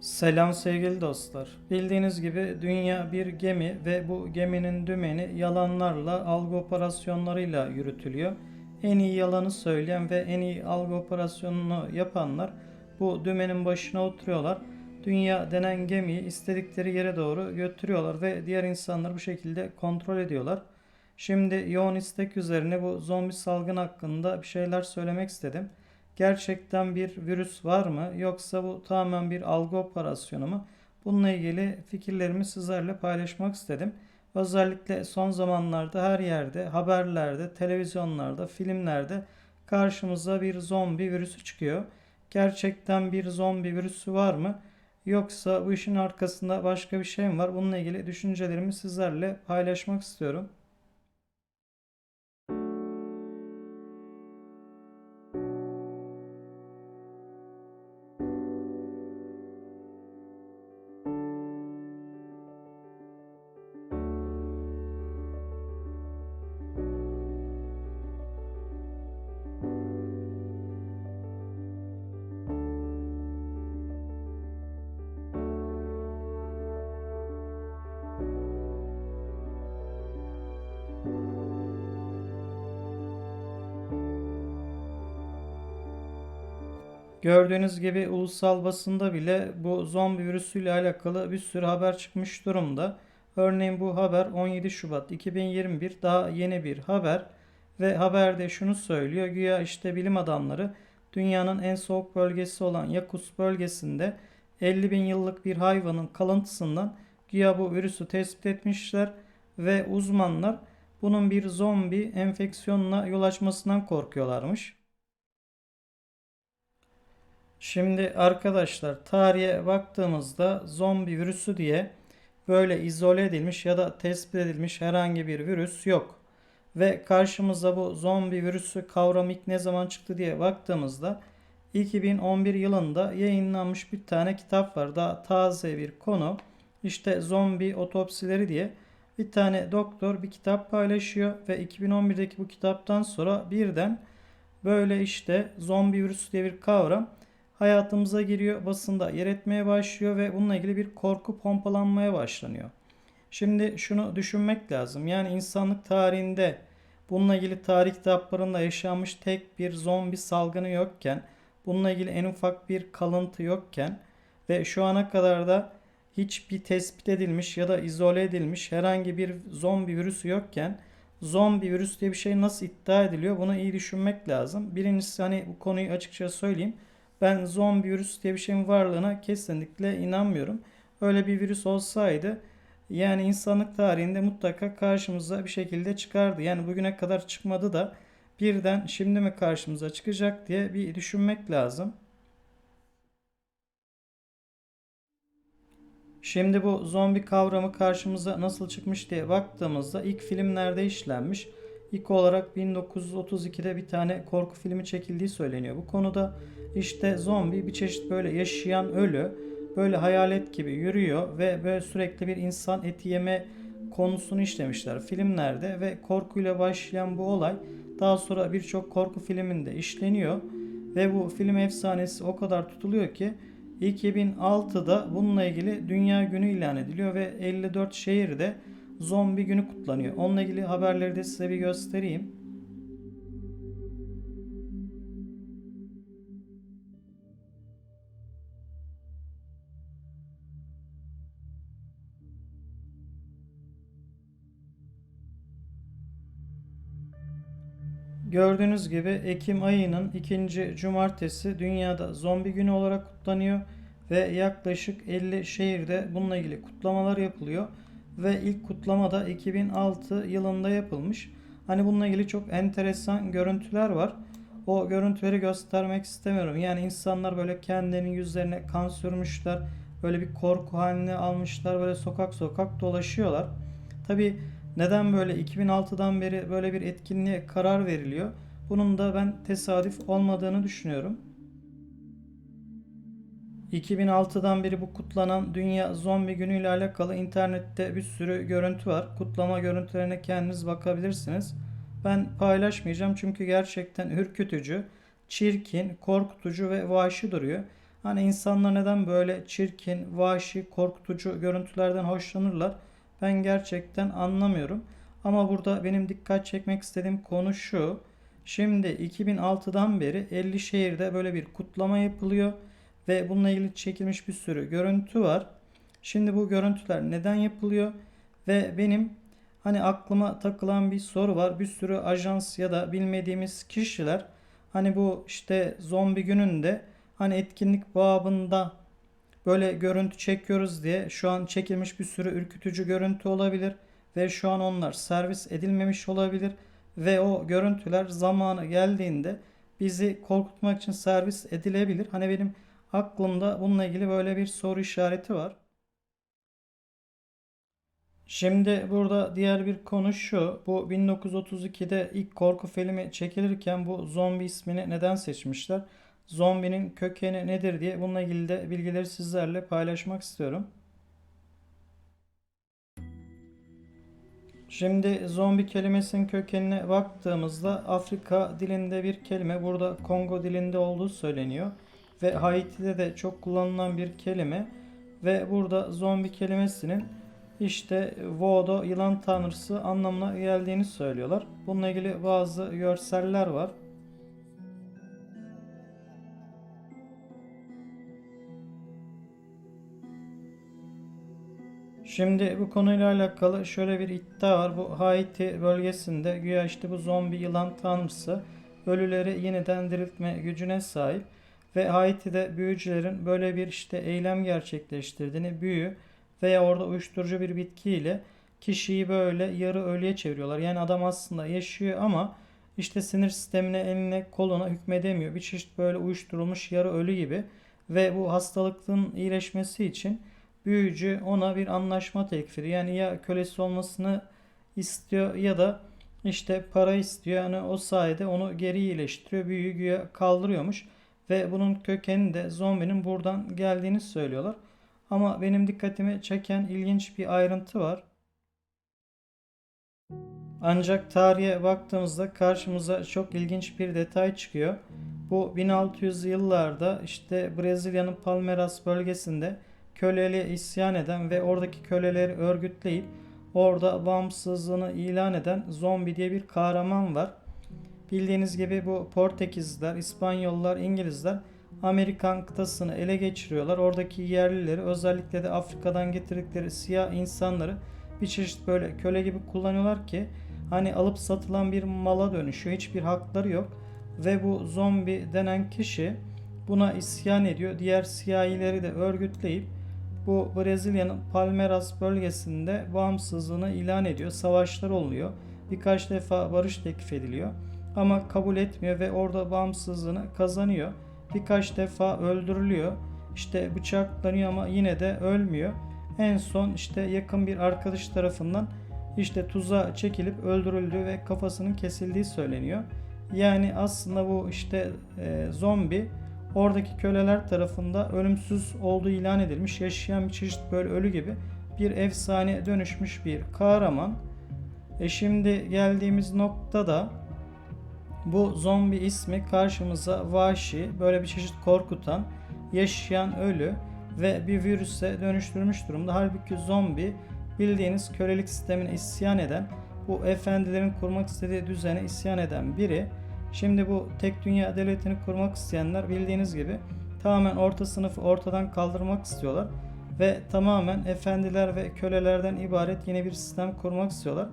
Selam sevgili dostlar. Bildiğiniz gibi dünya bir gemi ve bu geminin dümeni yalanlarla, algı operasyonlarıyla yürütülüyor. En iyi yalanı söyleyen ve en iyi algı operasyonunu yapanlar bu dümenin başına oturuyorlar. Dünya denen gemiyi istedikleri yere doğru götürüyorlar ve diğer insanları bu şekilde kontrol ediyorlar. Şimdi yoğun istek üzerine bu zombi salgın hakkında bir şeyler söylemek istedim. Gerçekten bir virüs var mı yoksa bu tamamen bir algı operasyonu mu? Bununla ilgili fikirlerimi sizlerle paylaşmak istedim. Özellikle son zamanlarda her yerde, haberlerde, televizyonlarda, filmlerde karşımıza bir zombi virüsü çıkıyor. Gerçekten bir zombi virüsü var mı? Yoksa bu işin arkasında başka bir şey mi var? Bununla ilgili düşüncelerimi sizlerle paylaşmak istiyorum. Gördüğünüz gibi ulusal basında bile bu zombi virüsüyle alakalı bir sürü haber çıkmış durumda. Örneğin bu haber 17 Şubat 2021 daha yeni bir haber ve haberde şunu söylüyor. Güya işte bilim adamları dünyanın en soğuk bölgesi olan Yakus bölgesinde 50 bin yıllık bir hayvanın kalıntısından güya bu virüsü tespit etmişler ve uzmanlar bunun bir zombi enfeksiyonuna yol açmasından korkuyorlarmış. Şimdi arkadaşlar tarihe baktığımızda zombi virüsü diye böyle izole edilmiş ya da tespit edilmiş herhangi bir virüs yok. Ve karşımıza bu zombi virüsü kavramı ilk ne zaman çıktı diye baktığımızda 2011 yılında yayınlanmış bir tane kitap var. Daha taze bir konu. İşte zombi otopsileri diye bir tane doktor bir kitap paylaşıyor ve 2011'deki bu kitaptan sonra birden böyle işte zombi virüsü diye bir kavram hayatımıza giriyor, basında yer etmeye başlıyor ve bununla ilgili bir korku pompalanmaya başlanıyor. Şimdi şunu düşünmek lazım. Yani insanlık tarihinde bununla ilgili tarih kitaplarında yaşanmış tek bir zombi salgını yokken, bununla ilgili en ufak bir kalıntı yokken ve şu ana kadar da hiçbir tespit edilmiş ya da izole edilmiş herhangi bir zombi virüsü yokken zombi virüs diye bir şey nasıl iddia ediliyor? Bunu iyi düşünmek lazım. Birincisi hani bu konuyu açıkça söyleyeyim. Ben zombi virüs diye bir şeyin varlığına kesinlikle inanmıyorum. Öyle bir virüs olsaydı yani insanlık tarihinde mutlaka karşımıza bir şekilde çıkardı. Yani bugüne kadar çıkmadı da birden şimdi mi karşımıza çıkacak diye bir düşünmek lazım. Şimdi bu zombi kavramı karşımıza nasıl çıkmış diye baktığımızda ilk filmlerde işlenmiş. İlk olarak 1932'de bir tane korku filmi çekildiği söyleniyor. Bu konuda. İşte zombi bir çeşit böyle yaşayan ölü böyle hayalet gibi yürüyor ve böyle sürekli bir insan eti yeme konusunu işlemişler. Filmlerde ve korkuyla başlayan bu olay daha sonra birçok korku filminde işleniyor. Ve bu film efsanesi o kadar tutuluyor ki 2006'da bununla ilgili Dünya Günü ilan ediliyor ve 54 şehirde zombi günü kutlanıyor. Onunla ilgili haberleri de size bir göstereyim. Gördüğünüz gibi Ekim ayının ikinci cumartesi dünyada zombi günü olarak kutlanıyor ve yaklaşık 50 şehirde bununla ilgili kutlamalar yapılıyor ve ilk kutlama da 2006 yılında yapılmış. Hani bununla ilgili çok enteresan görüntüler var. O görüntüleri göstermek istemiyorum. Yani insanlar böyle kendilerinin yüzlerine kan sürmüşler. Böyle bir korku haline almışlar. Böyle sokak sokak dolaşıyorlar. Tabi neden böyle 2006'dan beri böyle bir etkinliğe karar veriliyor? Bunun da ben tesadüf olmadığını düşünüyorum. 2006'dan beri bu kutlanan Dünya Zombi Günü ile alakalı internette bir sürü görüntü var. Kutlama görüntülerine kendiniz bakabilirsiniz. Ben paylaşmayacağım çünkü gerçekten ürkütücü, çirkin, korkutucu ve vahşi duruyor. Hani insanlar neden böyle çirkin, vahşi, korkutucu görüntülerden hoşlanırlar? Ben gerçekten anlamıyorum. Ama burada benim dikkat çekmek istediğim konu şu. Şimdi 2006'dan beri 50 şehirde böyle bir kutlama yapılıyor ve bununla ilgili çekilmiş bir sürü görüntü var. Şimdi bu görüntüler neden yapılıyor? Ve benim hani aklıma takılan bir soru var. Bir sürü ajans ya da bilmediğimiz kişiler hani bu işte zombi gününde hani etkinlik babında böyle görüntü çekiyoruz diye şu an çekilmiş bir sürü ürkütücü görüntü olabilir ve şu an onlar servis edilmemiş olabilir ve o görüntüler zamanı geldiğinde bizi korkutmak için servis edilebilir. Hani benim aklımda bununla ilgili böyle bir soru işareti var. Şimdi burada diğer bir konu şu. Bu 1932'de ilk korku filmi çekilirken bu zombi ismini neden seçmişler? Zombinin kökeni nedir diye bununla ilgili de bilgileri sizlerle paylaşmak istiyorum. Şimdi zombi kelimesinin kökenine baktığımızda Afrika dilinde bir kelime. Burada Kongo dilinde olduğu söyleniyor. Ve Haiti'de de çok kullanılan bir kelime. Ve burada zombi kelimesinin işte Vodo yılan tanrısı anlamına geldiğini söylüyorlar. Bununla ilgili bazı görseller var. Şimdi bu konuyla alakalı şöyle bir iddia var. Bu Haiti bölgesinde güya işte bu zombi yılan tanrısı ölüleri yeniden diriltme gücüne sahip ve Haiti'de büyücülerin böyle bir işte eylem gerçekleştirdiğini, büyü veya orada uyuşturucu bir bitkiyle kişiyi böyle yarı ölüye çeviriyorlar. Yani adam aslında yaşıyor ama işte sinir sistemine, eline, koluna hükmedemiyor. Bir çeşit böyle uyuşturulmuş yarı ölü gibi ve bu hastalıkın iyileşmesi için büyücü ona bir anlaşma teklif ediyor. Yani ya kölesi olmasını istiyor ya da işte para istiyor. Yani o sayede onu geri iyileştiriyor. Büyüyü kaldırıyormuş. Ve bunun kökeni de zombinin buradan geldiğini söylüyorlar. Ama benim dikkatimi çeken ilginç bir ayrıntı var. Ancak tarihe baktığımızda karşımıza çok ilginç bir detay çıkıyor. Bu 1600 yıllarda işte Brezilya'nın Palmeiras bölgesinde köleliğe isyan eden ve oradaki köleleri örgütleyip orada bağımsızlığını ilan eden zombi diye bir kahraman var. Bildiğiniz gibi bu Portekizliler, İspanyollar, İngilizler Amerikan kıtasını ele geçiriyorlar. Oradaki yerlileri özellikle de Afrika'dan getirdikleri siyah insanları bir çeşit böyle köle gibi kullanıyorlar ki hani alıp satılan bir mala dönüşüyor. Hiçbir hakları yok. Ve bu zombi denen kişi buna isyan ediyor. Diğer siyahileri de örgütleyip bu Brezilya'nın Palmeiras bölgesinde bağımsızlığını ilan ediyor. Savaşlar oluyor. Birkaç defa barış teklif ediliyor. Ama kabul etmiyor ve orada bağımsızlığını kazanıyor. Birkaç defa öldürülüyor. İşte bıçaklanıyor ama yine de ölmüyor. En son işte yakın bir arkadaş tarafından işte tuza çekilip öldürüldüğü ve kafasının kesildiği söyleniyor. Yani aslında bu işte e, zombi oradaki köleler tarafında ölümsüz olduğu ilan edilmiş yaşayan bir çeşit böyle ölü gibi bir efsane dönüşmüş bir kahraman. E şimdi geldiğimiz noktada bu zombi ismi karşımıza vahşi, böyle bir çeşit korkutan, yaşayan ölü ve bir virüse dönüştürmüş durumda. Halbuki zombi bildiğiniz kölelik sistemine isyan eden, bu efendilerin kurmak istediği düzene isyan eden biri. Şimdi bu tek dünya devletini kurmak isteyenler bildiğiniz gibi tamamen orta sınıfı ortadan kaldırmak istiyorlar ve tamamen efendiler ve kölelerden ibaret yeni bir sistem kurmak istiyorlar.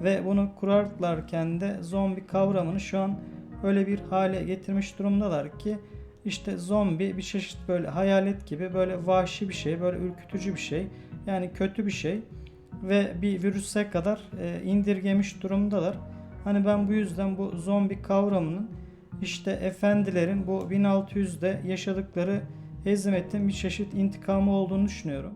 Ve bunu kurarlarken de zombi kavramını şu an öyle bir hale getirmiş durumdalar ki işte zombi bir çeşit böyle hayalet gibi böyle vahşi bir şey, böyle ürkütücü bir şey. Yani kötü bir şey ve bir virüse kadar e, indirgemiş durumdalar. Hani ben bu yüzden bu zombi kavramının işte efendilerin bu 1600'de yaşadıkları hezimetin bir çeşit intikamı olduğunu düşünüyorum.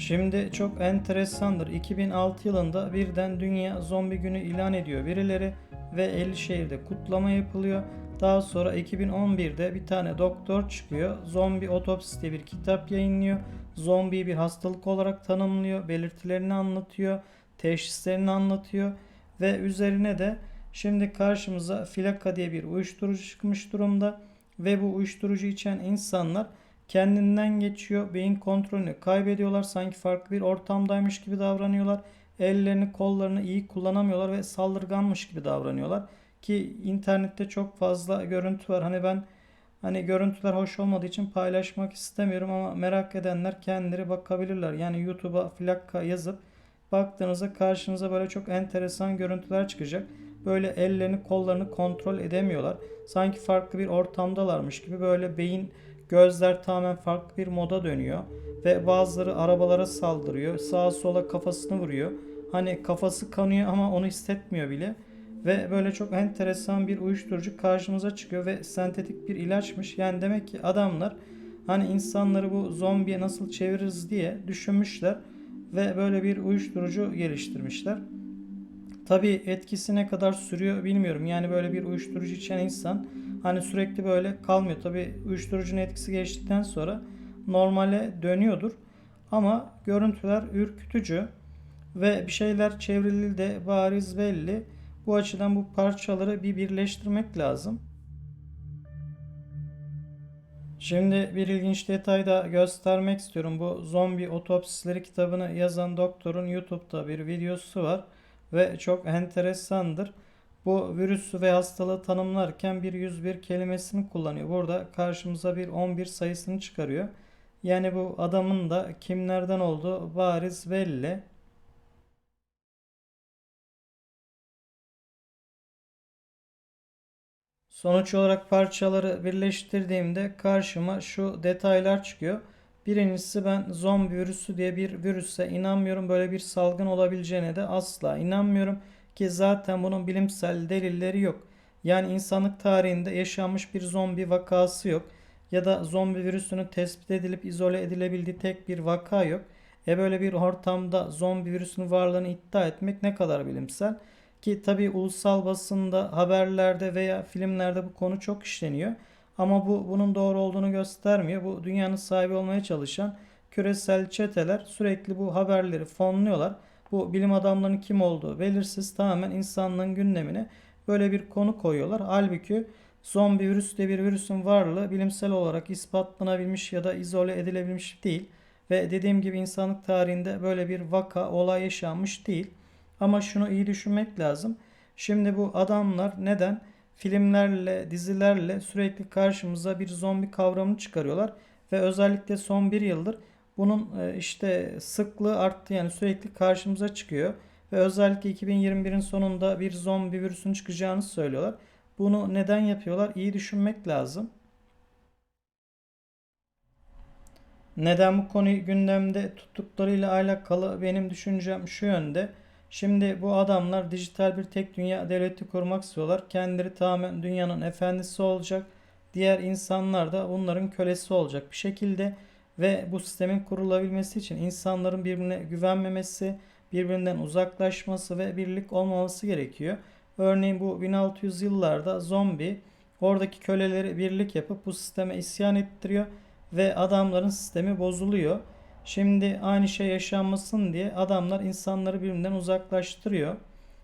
Şimdi çok enteresandır. 2006 yılında birden Dünya Zombi Günü ilan ediyor birileri ve 50 şehirde kutlama yapılıyor. Daha sonra 2011'de bir tane doktor çıkıyor. Zombi Otopsi diye bir kitap yayınlıyor. Zombiyi bir hastalık olarak tanımlıyor. Belirtilerini anlatıyor. Teşhislerini anlatıyor. Ve üzerine de şimdi karşımıza filaka diye bir uyuşturucu çıkmış durumda. ve bu uyuşturucu içen insanlar kendinden geçiyor. Beyin kontrolünü kaybediyorlar. Sanki farklı bir ortamdaymış gibi davranıyorlar. Ellerini, kollarını iyi kullanamıyorlar ve saldırganmış gibi davranıyorlar. Ki internette çok fazla görüntü var. Hani ben hani görüntüler hoş olmadığı için paylaşmak istemiyorum ama merak edenler kendileri bakabilirler. Yani YouTube'a flakka yazıp baktığınızda karşınıza böyle çok enteresan görüntüler çıkacak. Böyle ellerini kollarını kontrol edemiyorlar. Sanki farklı bir ortamdalarmış gibi böyle beyin gözler tamamen farklı bir moda dönüyor. Ve bazıları arabalara saldırıyor. Sağa sola kafasını vuruyor. Hani kafası kanıyor ama onu hissetmiyor bile. Ve böyle çok enteresan bir uyuşturucu karşımıza çıkıyor ve sentetik bir ilaçmış. Yani demek ki adamlar hani insanları bu zombiye nasıl çeviririz diye düşünmüşler ve böyle bir uyuşturucu geliştirmişler. Tabii etkisi ne kadar sürüyor bilmiyorum. Yani böyle bir uyuşturucu içen insan hani sürekli böyle kalmıyor. Tabii uyuşturucunun etkisi geçtikten sonra normale dönüyordur. Ama görüntüler ürkütücü ve bir şeyler çevrildi de bariz belli. Bu açıdan bu parçaları bir birleştirmek lazım. Şimdi bir ilginç detay da göstermek istiyorum. Bu zombi otopsileri kitabını yazan doktorun YouTube'da bir videosu var ve çok enteresandır. Bu virüsü ve hastalığı tanımlarken bir 101 kelimesini kullanıyor. Burada karşımıza bir 11 sayısını çıkarıyor. Yani bu adamın da kimlerden olduğu bariz belli. Sonuç olarak parçaları birleştirdiğimde karşıma şu detaylar çıkıyor. Birincisi ben zombi virüsü diye bir virüse inanmıyorum. Böyle bir salgın olabileceğine de asla inanmıyorum. Ki zaten bunun bilimsel delilleri yok. Yani insanlık tarihinde yaşanmış bir zombi vakası yok. Ya da zombi virüsünün tespit edilip izole edilebildiği tek bir vaka yok. E böyle bir ortamda zombi virüsünün varlığını iddia etmek ne kadar bilimsel? Ki tabii ulusal basında, haberlerde veya filmlerde bu konu çok işleniyor. Ama bu bunun doğru olduğunu göstermiyor. Bu dünyanın sahibi olmaya çalışan küresel çeteler sürekli bu haberleri fonluyorlar. Bu bilim adamlarının kim olduğu belirsiz tamamen insanlığın gündemine böyle bir konu koyuyorlar. Halbuki zombi virüs diye bir virüsün varlığı bilimsel olarak ispatlanabilmiş ya da izole edilebilmiş değil. Ve dediğim gibi insanlık tarihinde böyle bir vaka, olay yaşanmış değil. Ama şunu iyi düşünmek lazım. Şimdi bu adamlar neden filmlerle, dizilerle sürekli karşımıza bir zombi kavramını çıkarıyorlar ve özellikle son bir yıldır bunun e, işte sıklığı arttı yani sürekli karşımıza çıkıyor ve özellikle 2021'in sonunda bir zombi virüsün çıkacağını söylüyorlar. Bunu neden yapıyorlar? İyi düşünmek lazım. Neden bu konuyu gündemde tuttuklarıyla alakalı benim düşüncem şu yönde. Şimdi bu adamlar dijital bir tek dünya devleti kurmak istiyorlar. Kendileri tamamen dünyanın efendisi olacak. Diğer insanlar da bunların kölesi olacak bir şekilde ve bu sistemin kurulabilmesi için insanların birbirine güvenmemesi, birbirinden uzaklaşması ve birlik olmaması gerekiyor. Örneğin bu 1600 yıllarda zombi oradaki köleleri birlik yapıp bu sisteme isyan ettiriyor ve adamların sistemi bozuluyor. Şimdi aynı şey yaşanmasın diye adamlar insanları birbirinden uzaklaştırıyor.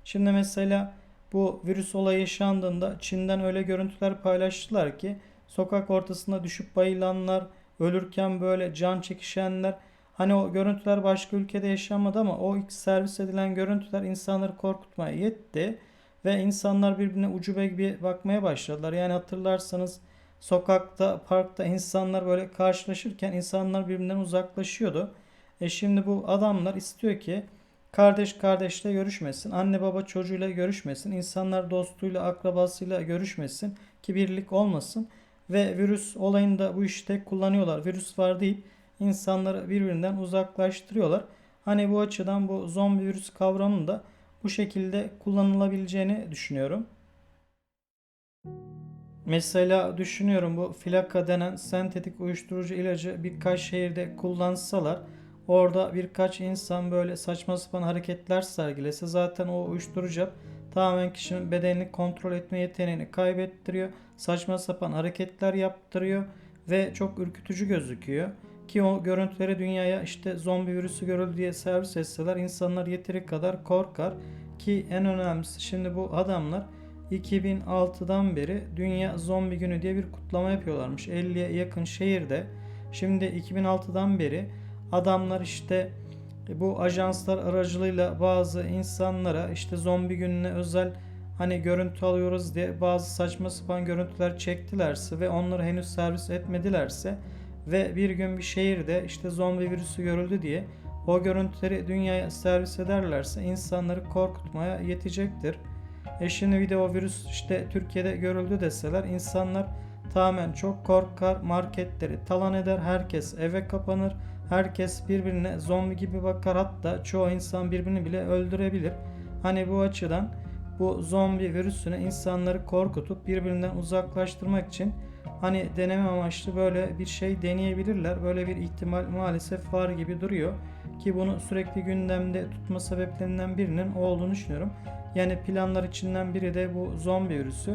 Şimdi mesela bu virüs olayı yaşandığında Çin'den öyle görüntüler paylaştılar ki sokak ortasında düşüp bayılanlar, ölürken böyle can çekişenler hani o görüntüler başka ülkede yaşanmadı ama o ilk servis edilen görüntüler insanları korkutmaya yetti ve insanlar birbirine ucube gibi bakmaya başladılar. Yani hatırlarsanız sokakta, parkta insanlar böyle karşılaşırken insanlar birbirinden uzaklaşıyordu. E şimdi bu adamlar istiyor ki kardeş kardeşle görüşmesin, anne baba çocuğuyla görüşmesin, insanlar dostuyla, akrabasıyla görüşmesin ki birlik olmasın. Ve virüs olayında bu işte kullanıyorlar. Virüs var deyip insanları birbirinden uzaklaştırıyorlar. Hani bu açıdan bu zombi virüs kavramının da bu şekilde kullanılabileceğini düşünüyorum. Mesela düşünüyorum bu filaka denen sentetik uyuşturucu ilacı birkaç şehirde kullansalar orada birkaç insan böyle saçma sapan hareketler sergilese zaten o uyuşturucu tamamen kişinin bedenini kontrol etme yeteneğini kaybettiriyor. Saçma sapan hareketler yaptırıyor ve çok ürkütücü gözüküyor. Ki o görüntüleri dünyaya işte zombi virüsü görüldü diye servis etseler insanlar yeteri kadar korkar. Ki en önemlisi şimdi bu adamlar 2006'dan beri Dünya Zombi Günü diye bir kutlama yapıyorlarmış. 50'ye yakın şehirde. Şimdi 2006'dan beri adamlar işte bu ajanslar aracılığıyla bazı insanlara işte zombi gününe özel hani görüntü alıyoruz diye bazı saçma sapan görüntüler çektilerse ve onları henüz servis etmedilerse ve bir gün bir şehirde işte zombi virüsü görüldü diye o görüntüleri dünyaya servis ederlerse insanları korkutmaya yetecektir. E şimdi video virüs işte Türkiye'de görüldü deseler insanlar tamamen çok korkar, marketleri talan eder, herkes eve kapanır, herkes birbirine zombi gibi bakar hatta çoğu insan birbirini bile öldürebilir. Hani bu açıdan bu zombi virüsünü insanları korkutup birbirinden uzaklaştırmak için hani deneme amaçlı böyle bir şey deneyebilirler. Böyle bir ihtimal maalesef var gibi duruyor ki bunu sürekli gündemde tutma sebeplerinden birinin o olduğunu düşünüyorum. Yani planlar içinden biri de bu zombi virüsü.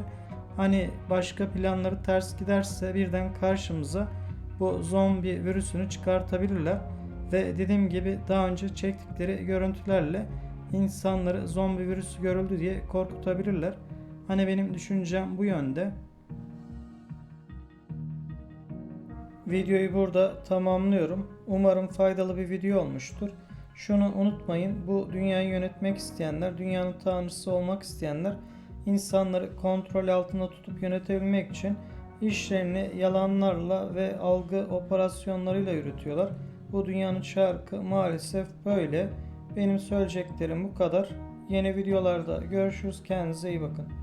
Hani başka planları ters giderse birden karşımıza bu zombi virüsünü çıkartabilirler. Ve dediğim gibi daha önce çektikleri görüntülerle insanları zombi virüsü görüldü diye korkutabilirler. Hani benim düşüncem bu yönde. Videoyu burada tamamlıyorum. Umarım faydalı bir video olmuştur. Şunu unutmayın. Bu dünyayı yönetmek isteyenler, dünyanın tanrısı olmak isteyenler insanları kontrol altında tutup yönetebilmek için işlerini yalanlarla ve algı operasyonlarıyla yürütüyorlar. Bu dünyanın çarkı maalesef böyle. Benim söyleyeceklerim bu kadar. Yeni videolarda görüşürüz. Kendinize iyi bakın.